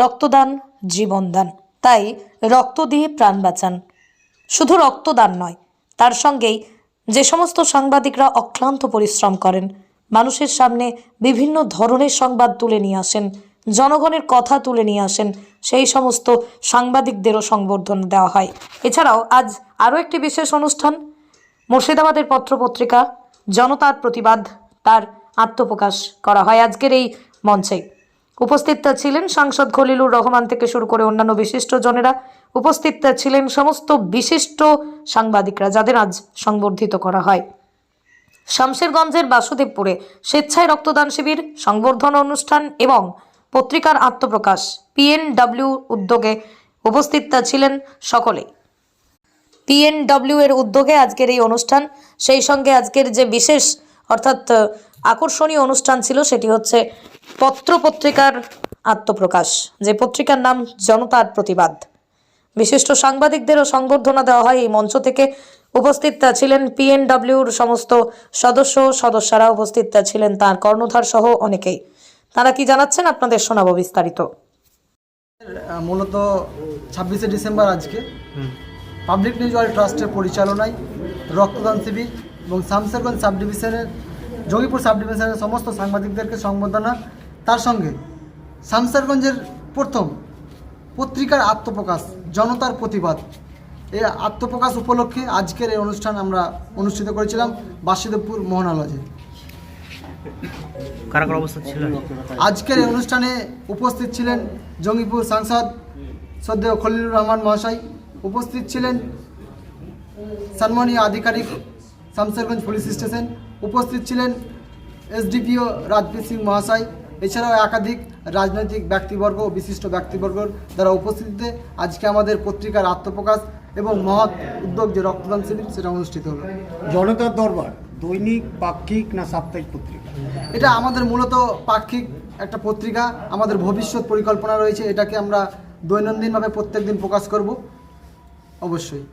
রক্তদান, জীবনদান। তাই রক্ত দিয়ে প্রাণ বাঁচান। শুধু রক্তদান নয়, তার সঙ্গেই যে সমস্ত সাংবাদিকরা অক্লান্ত পরিশ্রম করেন, মানুষের সামনে বিভিন্ন ধরনের সংবাদ তুলে নিয়ে আসেন, জনগণের কথা তুলে নিয়ে আসেন, সেই সমস্ত সাংবাদিকদেরও সংবর্ধনা দেওয়া হয়। এছাড়াও আজ আরও একটি বিশেষ অনুষ্ঠান, মুর্শিদাবাদের পত্রপত্রিকা, জনতার প্রতিবাদ, তার আত্মপ্রকাশ করা হয় আজকের এই মঞ্চে। উপস্থিত ছিলেন সাংসদ খলিলুর রহমান থেকে শুরু করে অন্যান্য বিশিষ্ট জনেরা উপস্থিত ছিলেন সমস্ত বিশিষ্ট সাংবাদিকরা যাদের আজ সংবর্ধিত করা হয়। শামশেরগঞ্জের বাসুদেবপুরে স্বেচ্ছায় রক্তদান শিবির, সংবর্ধনা অনুষ্ঠান এবং পত্রিকার আত্মপ্রকাশ পিএনডব্লিউ উদ্যোগে উপস্থিত ছিলেন সকলেই। পিএনডব্লিউ এর উদ্যোগে আজকের এই অনুষ্ঠান, সেই সঙ্গে আজকের যে বিশেষ অর্থাৎ আকর্ষণীয় অনুষ্ঠান ছিল সেটি হচ্ছে পত্র পত্রিকার আত্মপ্রকাশ যে পত্রিকার নাম জনতার প্রতিবাদ। বিশিষ্ট সাংবাদিকদেরও সংবর্ধনা দেওয়া হয় এই মঞ্চ থেকে। উপস্থিত ছিলেন পিএনডব্লিউর সমস্ত সদস্য সদস্যরা উপস্থিত ছিলেন তার কর্ণধার সহ অনেকেই। তারা কি জানাচ্ছেন আপনাদের শোনাবো বিস্তারিত। মূলত ছাব্বিশে ডিসেম্বর আজকে। পাবলিক নিউজ ওয়ার্ল্ড ট্রাস্টের পরিচালনায় রক্তদান শিবির এবং শামসারগঞ্জ সাব ডিভিশনের জঙ্গিপুর সাব ডিভিশনের সমস্ত সাংবাদিকদেরকে সংবর্ধনা। তার সঙ্গে শামসারগঞ্জের প্রথম পত্রিকার আত্মপ্রকাশ জনতার প্রতিবাদ। এই আত্মপ্রকাশ উপলক্ষে আজকের এই অনুষ্ঠান আমরা অনুষ্ঠিত করেছিলাম বাসুদেবপুর মোহনা লজে কারা কারা অবস্থা ছিল আজকের এই অনুষ্ঠানে উপস্থিত ছিলেন জঙ্গিপুর সাংসদ সদ্দেয় খলিলুর রহমান মহাশয় উপস্থিত ছিলেন সম্মানীয় আধিকারিক শামসারগঞ্জ পুলিশ স্টেশন উপস্থিত ছিলেন এসডিপিও রাজবীর সিং মহাশয় এছাড়াও একাধিক রাজনৈতিক ব্যক্তিবর্গ ও বিশিষ্ট ব্যক্তিবর্গর দ্বারা উপস্থিতিতে আজকে আমাদের পত্রিকার আত্মপ্রকাশ এবং মহৎ উদ্যোগ যে রক্তদান শিবির সেটা অনুষ্ঠিত হলো। জনতার দরবার দৈনিক পাক্ষিক না সাপ্তাহিক পত্রিকা? এটা আমাদের মূলত পাক্ষিক একটা পত্রিকা আমাদের ভবিষ্যৎ পরিকল্পনা রয়েছে এটাকে আমরা দৈনন্দিনভাবে প্রত্যেক দিন প্রকাশ করব অবশ্যই।